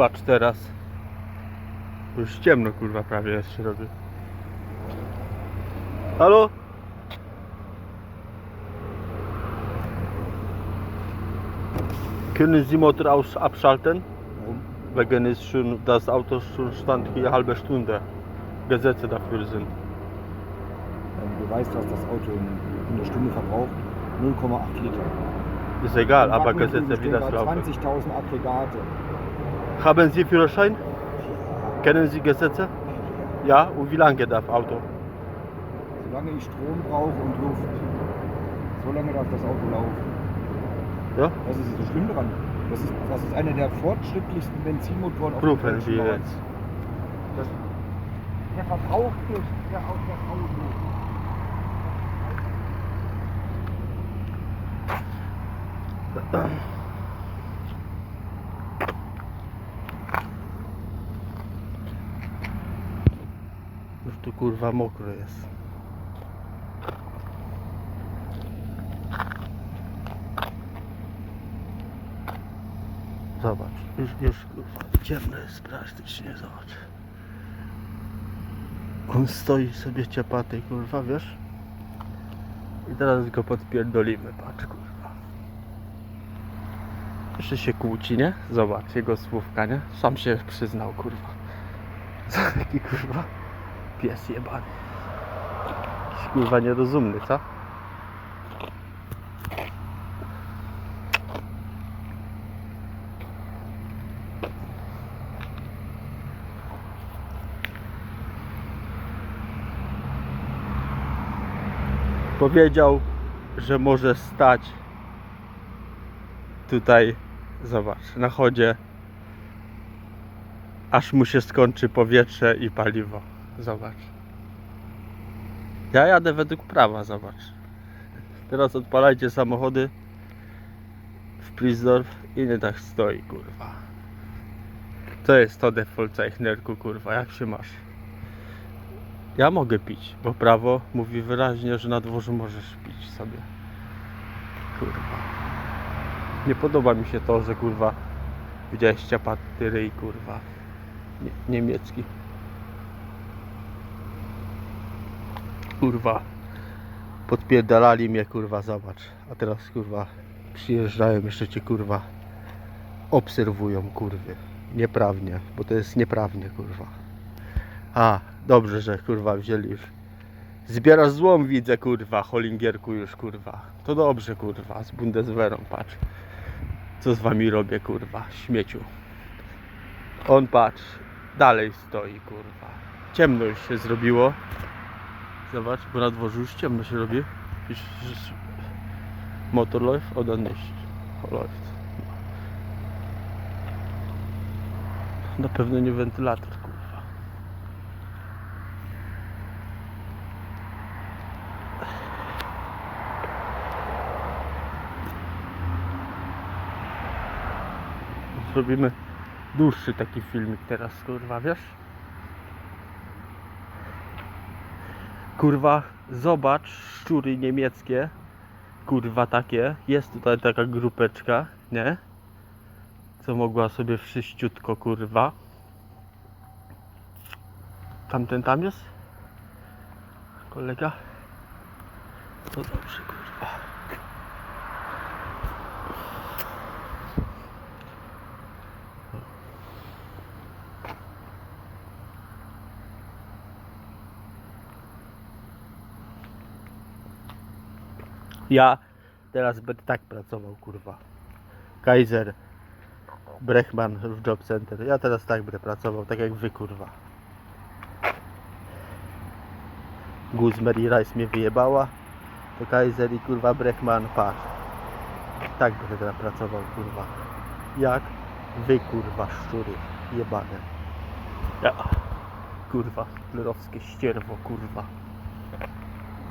patrz teraz. Już ciemno kurwa prawie jest się robi. Halo? Können Sie Motor aus abschalten? Wegen ist schon das Auto schon stand hier eine halbe Stunde. Gesetze dafür sind. Ähm, Du weißt, was das Auto in, in der Stunde verbraucht. 0,8 Liter. Ist egal, aber Gesetze wie das laufen. 20.000 Aggregate. Haben Sie Führerschein? Kennen Sie Gesetze? Ja, und wie lange darf Auto? Solange ich Strom brauche und Luft, solange darf das Auto laufen. Ja? Das ist so schlimm dran. Das ist, das ist einer der fortschrittlichsten Benzinmotoren auf dem Prüfen deutschen wir jetzt. Das, der verbraucht nicht der auch das Auto. Już tu kurwa mokro jest. Zobacz, już, już kurwa, ciemno jest praktycznie, zobacz. On stoi sobie ciapaty, kurwa, wiesz? I teraz go podpierdolimy, patrz, kurwa. Jeszcze się kłóci, nie? Zobacz, jego słówka, nie? Sam się przyznał, kurwa. Taki kurwa pies jebany. Kurwa nierozumny, co? Powiedział, że może stać tutaj, zobacz, na chodzie aż mu się skończy powietrze i paliwo. Zobacz. Ja jadę według prawa, zobacz. Teraz odpalajcie samochody w Prisdorf i nie tak stoi, kurwa. To jest to Defaultzeichnerku, kurwa, jak się masz? Ja mogę pić, bo prawo mówi wyraźnie, że na dworzu możesz pić sobie. Kurwa. Nie podoba mi się to, że kurwa widziałeś ciapaty ryj, kurwa nie, niemiecki. Kurwa. Podpierdalali mnie, kurwa, zobacz. A teraz, kurwa, przyjeżdżają, jeszcze cię, kurwa, obserwują, kurwy. Nieprawnie, bo to jest nieprawnie, kurwa. A, dobrze, że, kurwa, wzięli już. Zbierasz złom, widzę, kurwa, Holingierku już, kurwa. To dobrze, kurwa, z Bundeswehrą, patrz. Co z wami robię, kurwa, śmieciu. On patrz, dalej stoi, kurwa. Ciemno już się zrobiło. Zobacz, bo na dworzu już ciemno się robi. Już, już motor läuft oder nicht? Na pewno nie wentylator, kurwa. Zrobimy dłuższy taki filmik teraz, kurwa, wiesz? Kurwa, zobacz, szczury niemieckie, kurwa takie, jest tutaj taka grupeczka, nie? Co mogła sobie wszyściutko, kurwa. Tamten tam jest? Kolega? No dobrze, kurwa. Ja teraz będę tak pracował, kurwa. Kaiser, Brechman w Job Center. Ja teraz tak będę pracował, tak jak wy, kurwa. Guzmer i Rice mnie wyjebała. To Kaiser i kurwa Brechman, patrz. Tak będę teraz pracował, kurwa. Jak wy, kurwa, szczury jebane. Ja. Kurwa, lerowskie ścierwo, kurwa.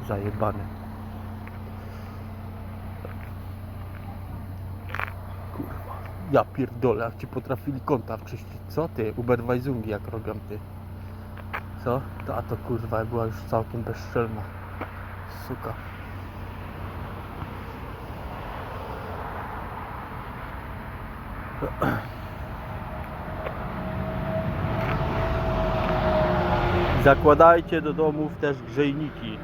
Zajebane. Ja pierdolę, jak ci potrafili konta wczyścić. Co ty? Uberwajzungi jak robią ty. Co? To, a to kurwa była już całkiem bezstrzelna. Suka. Zakładajcie do domów też grzejniki.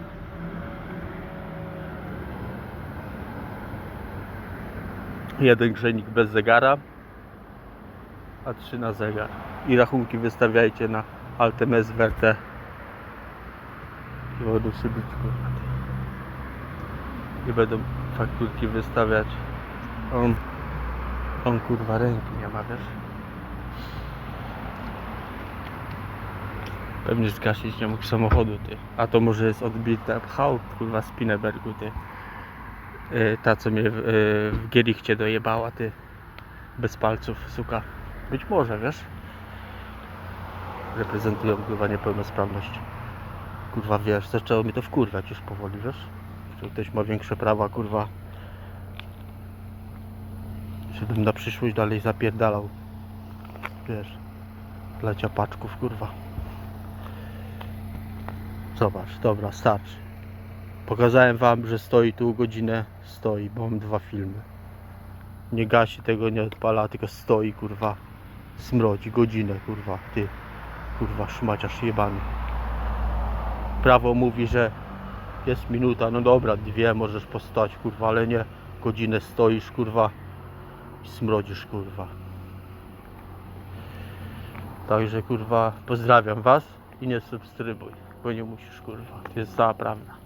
Jeden grzejnik bez zegara, a trzy na zegar. I rachunki wystawiajcie na Altemes Werte. I będą ty. I będą fakturki wystawiać. On, on kurwa ręki nie ma, wiesz? Pewnie zgasić nie mógł samochodu, ty. A to może jest odbita pchał, kurwa, z ty. Yy, ta, co mnie w, yy, w Gierichcie dojebała, ty. Bez palców, suka. Być może, wiesz? Reprezentują, kurwa, niepełnosprawność. Kurwa, wiesz, zaczęło mnie to wkurwać już powoli, wiesz? Że ktoś ma większe prawa, kurwa. Żebym na przyszłość dalej zapierdalał. Wiesz, dla ciapaczków, kurwa. Zobacz, dobra, starczy. Pokazałem wam, że stoi tu godzinę, stoi, bo mam dwa filmy. Nie gasi tego, nie odpala, tylko stoi, kurwa. Smrodzi godzinę, kurwa, ty. Kurwa, szmaciarz jebany. Prawo mówi, że jest minuta, no dobra, dwie możesz postać, kurwa, ale nie. Godzinę stoisz, kurwa, i smrodzisz, kurwa. Także, kurwa, pozdrawiam was i nie subskrybuj, bo nie musisz, kurwa. To jest cała prawda.